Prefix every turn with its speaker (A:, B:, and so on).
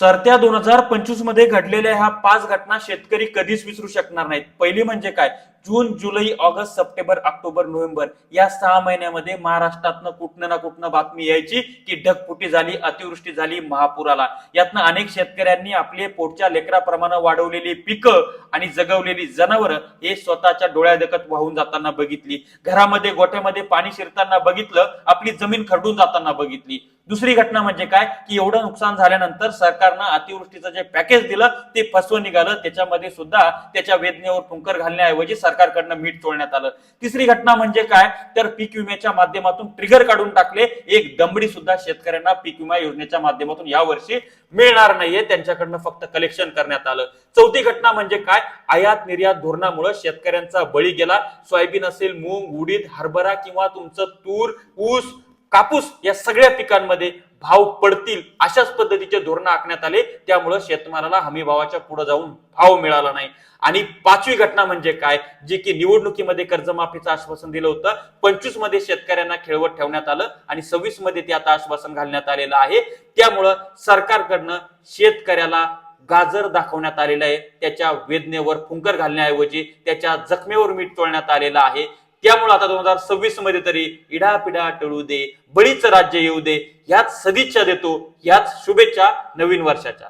A: सरत्या दोन हजार पंचवीसमध्ये घडलेल्या ह्या पाच घटना शेतकरी कधीच विसरू शकणार नाहीत. पहिली म्हणजे काय? जून जुलै ऑगस्ट सप्टेंबर ऑक्टोबर नोव्हेंबर या सहा महिन्यामध्ये महाराष्ट्रातनं कुठनं ना कुठनं बातमी यायची की ढगफुटी झाली अतिवृष्टी झाली महापूर आला यातनं अनेक शेतकऱ्यांनी आपले पोटच्या लेकराप्रमाणे वाढवलेली पिकं आणि जगवलेली जनावरं हे स्वतःच्या डोळ्यादेखत वाहून जाताना बघितली. घरामध्ये गोठ्यामध्ये पाणी शिरताना बघितलं आपली जमीन खरडून जाताना बघितली. दुसरी घटना म्हणजे काय? की एवढं नुकसान झाल्यानंतर सरकारनं अतिवृष्टीचं जे पॅकेज दिलं ते फसवं निघालं. त्याच्यामध्ये सुद्धा त्याच्या वेदनेवर फुंकर घालण्याऐवजी सरकारकडनं मीठ चोळण्यात आलं. तिसरी घटना म्हणजे काय? तर पीक विम्याच्या माध्यमातून ट्रिगर काढून टाकले. एक दमडी सुद्धा शेतकऱ्यांना पीक विमा योजनेच्या माध्यमातून यावर्षी मिळणार नाहीये. त्यांच्याकडनं फक्त कलेक्शन करण्यात आलं. चौथी घटना म्हणजे काय? आयात निर्यात धोरणामुळे शेतकऱ्यांचा बळी गेला. सोयाबीन असेल मूग उडीद हरभरा किंवा तुमचं तूर ऊस कापूस या सगळ्या पिकांमध्ये भाव पडतील अशाच पद्धतीचे धोरण आखण्यात आले. त्यामुळे शेतमालाला हमी भावाच्या पुढे जाऊन भाव मिळाला नाही. आणि पाचवी घटना म्हणजे काय? जे की निवडणुकीमध्ये कर्जमाफीचं आश्वासन दिलं होतं. पंचवीसमध्ये शेतकऱ्यांना खेळवत ठेवण्यात आलं आणि सव्वीसमध्ये ते आता आश्वासन घालण्यात आलेलं आहे. त्यामुळं सरकारकडनं शेतकऱ्याला गाजर दाखवण्यात आलेलं आहे. त्याच्या वेदनेवर फुंकर घालण्याऐवजी त्याच्या जखमेवर मीठ चोळण्यात आलेलं आहे. त्यामुळे आता दोन हजार सव्वीसमध्ये तरी इडापिडा टळू दे बळीचं राज्य येऊ दे याच सदिच्छा देतो याच शुभेच्छा नवीन वर्षाच्या.